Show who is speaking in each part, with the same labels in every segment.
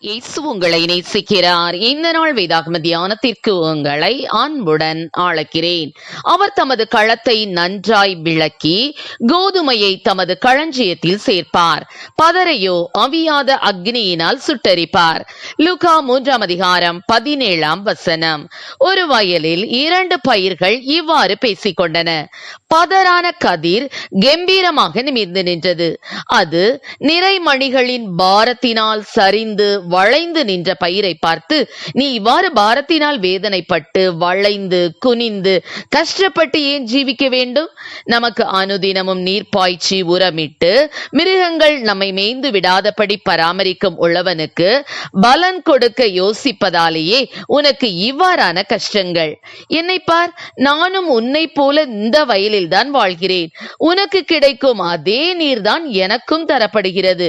Speaker 1: இயேசு உங்களை நேசிக்கிறார். இந்த நாள் வேதாகம தியானத்திற்கு உங்களை அன்புடன் அழைக்கிறேன். அவர் தமது களத்தை நன்றாய் விளக்கி கோதுமையை தமது களஞ்சியத்தில் சேர்ப்பார். பதரையோ அவியாத அக்னியினால் சுட்டரிப்பார். லுகா மூன்றாம் அதிகாரம் பதினேழாம் வசனம். ஒரு வயலில் இரண்டு பயிர்கள் இவ்வாறு பேசிக்கொண்டன. பதரான கதிர் கம்பீரமாக நிமிர்ந்து நின்றது. அது நிறைமணிகளின் பாரத்தினால் சரிந்து வளைந்து நின்ற பயிரை பார்த்து நீ இவ்வாறு பாரத்தினால் வேதனைப்பட்டு வளைந்து குனிந்து கஷ்டப்பட்டு ஏன் ஜீவிக்க வேண்டும்? நமக்கு அனுதினமும் நீர் பாய்ச்சி உரமிட்டு மிருகங்கள் நம்மை மேய்ந்து விடாதபடி பராமரிக்கும் உள்ளவனுக்கு பலன் கொடுக்க யோசிப்பதாலேயே உனக்கு இவ்வாறான கஷ்டங்கள். என்னை பார் நானும் உன்னை போல இந்த வயலில் தான் வாழ்கிறேன். உனக்கு கிடைக்கும் அதே நீர்தான் எனக்கும் தரப்படுகிறது.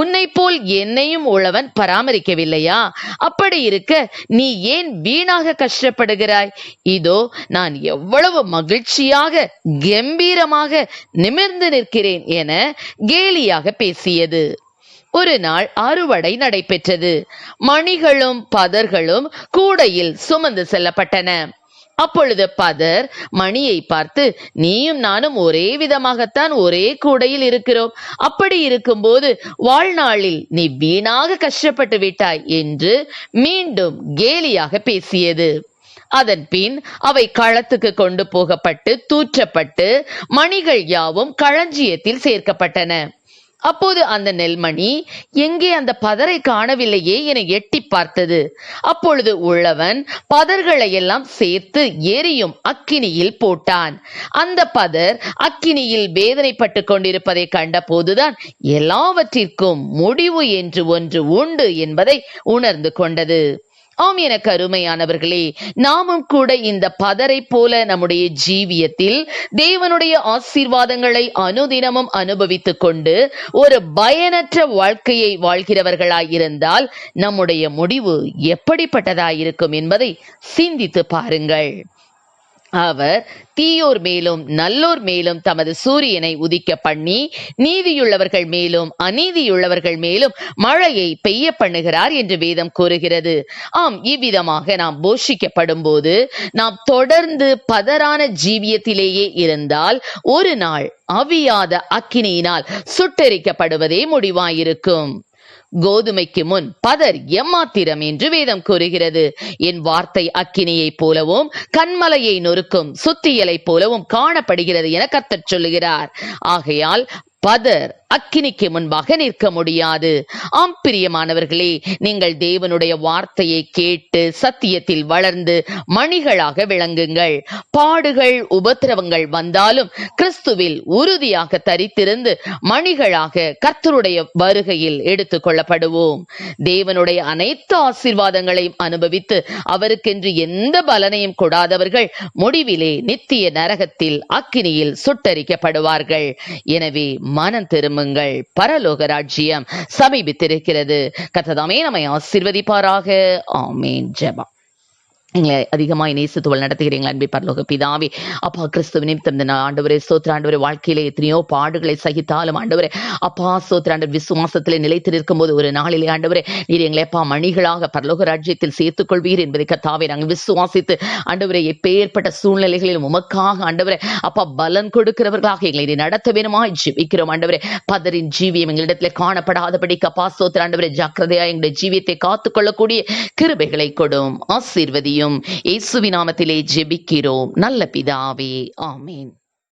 Speaker 1: உன்னை போல் என்னையும் உழவன் பராமரிக்கவில்லையா? அப்படி இருக்க நீ ஏன் வீணாக கஷ்டப்படுகிறாய்? இதோ நான் எவ்வளவு மகிழ்ச்சியாக கம்பீரமாக நிமிர்ந்து நிற்கிறேன் என கேலியாக பேசியது. ஒரு நாள் அறுவடை நடைபெற்றது. மணிகளும் பதர்களும் கூடையில் சுமந்து செல்லப்பட்டன. அப்பொழுது பதர் மணியை பார்த்து நீயும் நானும் ஒரே விதமாகத்தான் ஒரே கூடையில் இருக்கிறோம். அப்படி இருக்கும்போது வாழ்நாளில் நீ வீணாக கஷ்டப்பட்டு விட்டாய் என்று மீண்டும் கேலியாக பேசியது. அதன் பின் அவை களத்துக்கு கொண்டு போகப்பட்டு தூற்றப்பட்டு மணிகள் யாவும் களஞ்சியத்தில் சேர்க்கப்பட்டன. அப்போது அந்த நெல்மணி எங்கே அந்த பதரை காணவில்லையே என எட்டி பார்த்தது. அப்பொழுது உள்ளவன் பதர்களை எல்லாம் சேர்த்து எரியும் அக்கினியில் போட்டான். அந்த பதர் அக்கினியில் வேதனைப்பட்டு கொண்டிருப்பதை கண்டபோதுதான் எல்லாவற்றிற்கும் முடிவு என்று ஒன்று உண்டு என்பதை உணர்ந்து கொண்டது. ஆம் எனக்கு அருமையானவர்களே நாமும் கூட இந்த பதரை போல நம்முடைய ஜீவியத்தில் தேவனுடைய ஆசீர்வாதங்களை அனுதினமும் அனுபவித்துக் கொண்டு ஒரு பயனற்ற வாழ்க்கையை வாழ்கிறவர்களாயிருந்தால் நம்முடைய முடிவு எப்படிப்பட்டதாயிருக்கும் என்பதை சிந்தித்து பாருங்கள். அவர் தீயோர் மேலும் நல்லோர் மேலும் தமது சூரியனை உதிக்க பண்ணி நீதியுள்ளவர்கள் மேலும் அநீதியுள்ளவர்கள் மேலும் மழையை பெய்ய பண்ணுகிறார் என்று வேதம் கூறுகிறது. ஆம் இவ்விதமாக நாம் போஷிக்கப்படும் போது நாம் தொடர்ந்து பதறான ஜீவியத்திலேயே இருந்தால் ஒரு நாள் அவியாத அக்கினியினால் சுட்டரிக்கப்படுவதே முடிவாயிருக்கும். கோதுமைக்கு முன் பதர் எம்மாத்திரம் என்று வேதம் கூறுகிறது. என் வார்த்தை அக்கினியைப் போலவும் கண்மலையை நொறுக்கும் சுத்தியலைப் போலவும் காணப்படுகிறது என கர்த்தர் சொல்லுகிறார். ஆகையால் பதர் அக்கினிக்கு முன்பாக நிற்க முடியாது. ஆம் பிரியமானவர்களே நீங்கள் தேவனுடைய வார்த்தையை கேட்டு சத்தியத்தில் வளர்ந்து மணிகளாக விளங்குங்கள். பாடுகள் உபத்திரவங்கள் வந்தாலும் கிறிஸ்துவில் உறுதியாக தரித்திருந்து மணிகளாக கர்த்தருடைய வருகையில் எடுத்துக் கொள்ளப்படுவோம். தேவனுடைய அனைத்து ஆசீர்வாதங்களையும் அனுபவித்து அவருக்கென்று எந்த பலனையும் கொடாதவர்கள் முடிவிலே நித்திய நரகத்தில் அக்கினியில் சுட்டரிக்கப்படுவார்கள். எனவே மனம் திரும்புங்கள் பரலோக ராஜ்யம் சமீபித்திருக்கிறது. கத்ததாமே நம்மை ஆசிர்வதிப்பாராக. ஆமேன். ஜெபம். எங்களை அதிகமாய் நேசித்துவள் நடத்துகிறீங்க அன்பி பரலோக பிதாவே. அப்பா கிறிஸ்துவ நிமித்தம் இந்த ஆண்டவரே சோத்திர ஆண்டவரே வாழ்க்கையிலே எத்தனையோ பாடுகளை சகித்தாலும் ஆண்டவரே அப்பா சோத்திர ஆண்டவர் நிலைத்து நிலைத்திருக்கும் போது ஒரு நாளிலே ஆண்டவரே நீர் எங்களை அப்பா மணிகளாக பரலோக ராஜ்யத்தில் சேர்த்துக் கொள்வீர் என்பதை கத்தாவே நாங்கள் விசுவாசித்து ஆண்டவரை எப்பேற்பட்ட சூழ்நிலைகளிலும் உமக்காக ஆண்டவரே அப்பா பலன் கொடுக்கிறவர்களாக எங்களை நீ நடத்த வேணுமா ஜெபிக்கிறோம் ஆண்டவரே. பதரின் ஜீவியம் எங்களிடத்தில் காணப்படாதபடி கப்பா சோத்திர ஆண்டவரே ஜாக்கிரதையா எங்களுடைய ஜீவியத்தை காத்துக்கொள்ளக்கூடிய கிருபைகளை கொடும் ஆசீர்வதியும். இயேசுவின் நாமத்திலே ஜெபிக்கிறோம். நல்ல பிதாவே ஆமீன்.